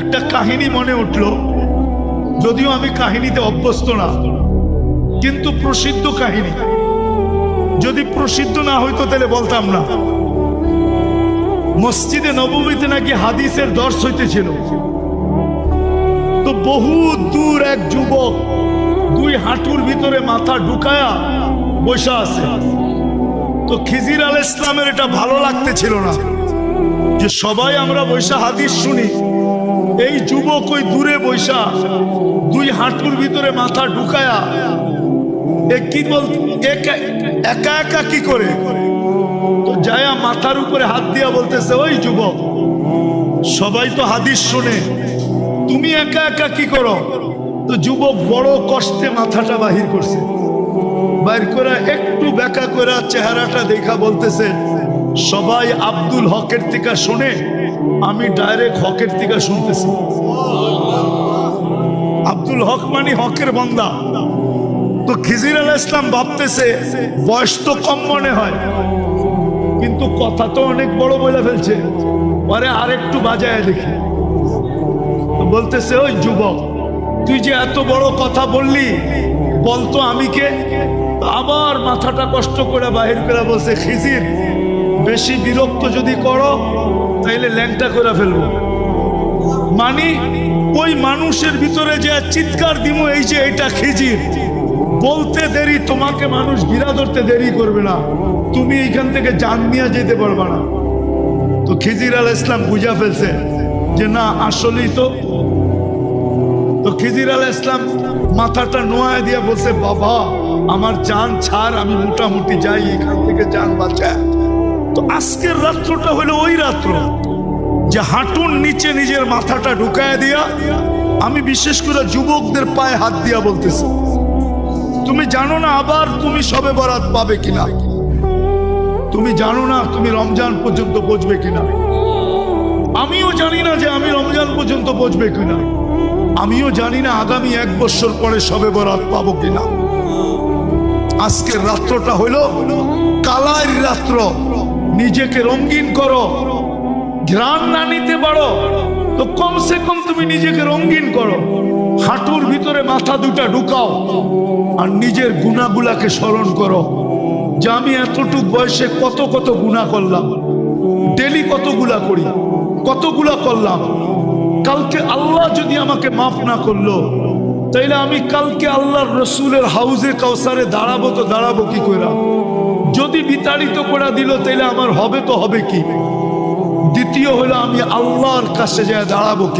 একটা কাহিনী মনে উঠল। যদিও আমি কাহিনীতে অভ্যস্ত না, কিন্তু প্রসিদ্ধ কাহিনী। যদি প্রসিদ্ধ না হইতো তাহলে বলতাম না। মসজিদে নবমীতে নাকি হাদিসের দর্শ হইতেছিল। তো বহু দূর এক যুবক দুই হাঁটুর ভিতরে মাথা ঢুকায়া বসা আছে। তো খিজির আল ইসলামের এটা ভালো লাগতেছিল না যে সবাই আমরা বৈশা হাদিস শুনি। এই যুবক ওই দূরে বৈশা, দুই হাঁটুর ভিতরে মাথা ঢুকায়া কি বল, একা একা কি করে? তো যায়া মাথার উপরে হাত দিয়া বলতেছে, ওই যুবক, সবাই তো হাদিস শুনে, তুমি একা একা কি করো? তো যুবক বড় কষ্টে মাথাটা বাহির করছে। বাইর করে একটু বেকা করে চেহারাটা দেখা বলতেছে, সবাই আব্দুল হকের থেকে শুনে আমি ডাইরেক্ট হকের থেকে শুনতেছি। আব্দুল হক মানে হকের বন্দা। তো খিজির আল ইসলাম ভাবতেছে, বয়স তো কম মনে হয়। কিন্তু কথা তো অনেক বড় বলে ফেলছে। পরে আরেকটু বাজায় দেখি। বলতেছে, ওই যুবক, তুই যে এত বড় কথা বললি বলতো আমি কে? আবার মাথাটা কষ্ট করে বাহির করে বলছে, খিজির, বেশি বিরক্ত যদি করো তাইলে ল্যাংটা করে ফেলব। মানে ওই মানুষের ভিতরে যে চিৎকার দিব এই যে এটা খিজির। বলতে দেরি, তোমাকে মানুষ গিরা ধরতে দেরি করবে না। তুমি এইখান থেকে জান নিয়ে যেতে পারবে না। তো খিজির আল ইসলাম বুঝা ফেলছে যে না, আসলেই তো। তো খিজির আল ইসলাম মাথাটা নোয়ায় দিয়ে বলছে, বাবা, আমার জান ছাড়, আমি মোটামুটি যাই, এখান থেকে জান বাঁচা তো আজকের রাত্রটা হলো ওই রাত্র যে হাঁটুর নিচে নিজের মাথাটা ঢুকায় দিয়া আমি বিশেষ করে যুবকদের পায়ে হাত দিয়া বলতেছি, তুমি জানো না আবার তুমি সবে বরাত পাবে কিনা? তুমি জানো না তুমি রমজান পর্যন্ত পৌঁছবে কিনা? আমিও জানি না যে আমি রমজান পর্যন্ত পৌঁছবে কিনা। আমিও জানি না আগামী এক বছর পরে সবে বরাত পাবো কিনা। আজকের রাত্রটা হইল কালার রাত্র। নিজেকে রঙিন করো। ঘ্রাণ না নিতে পারো। তো কমসে কম তুমি নিজেকে রঙিন করো। হাঁটুর ভিতরে মাথা দুটা ঢুকাও আর নিজের গুণাগুলাকে স্মরণ করো। যে আমি এতটুক বয়সে কত কত গুণা করলাম। ডেলি কতগুলা করি, কতগুলা করলাম। কালকে আল্লাহ যদি আমাকে মাফ না করল, তাইলে আমি কালকে আল্লাহর রসুলের হাউজে কাউসারে দাঁড়াবো তো দাঁড়াবো কি করে যদি বিতাড়িত করে দিল তাহলে আমার হবে তো হবে কি? দ্বিতীয় হলো আমি আল্লাহর কাছে যা দাঁড়াবো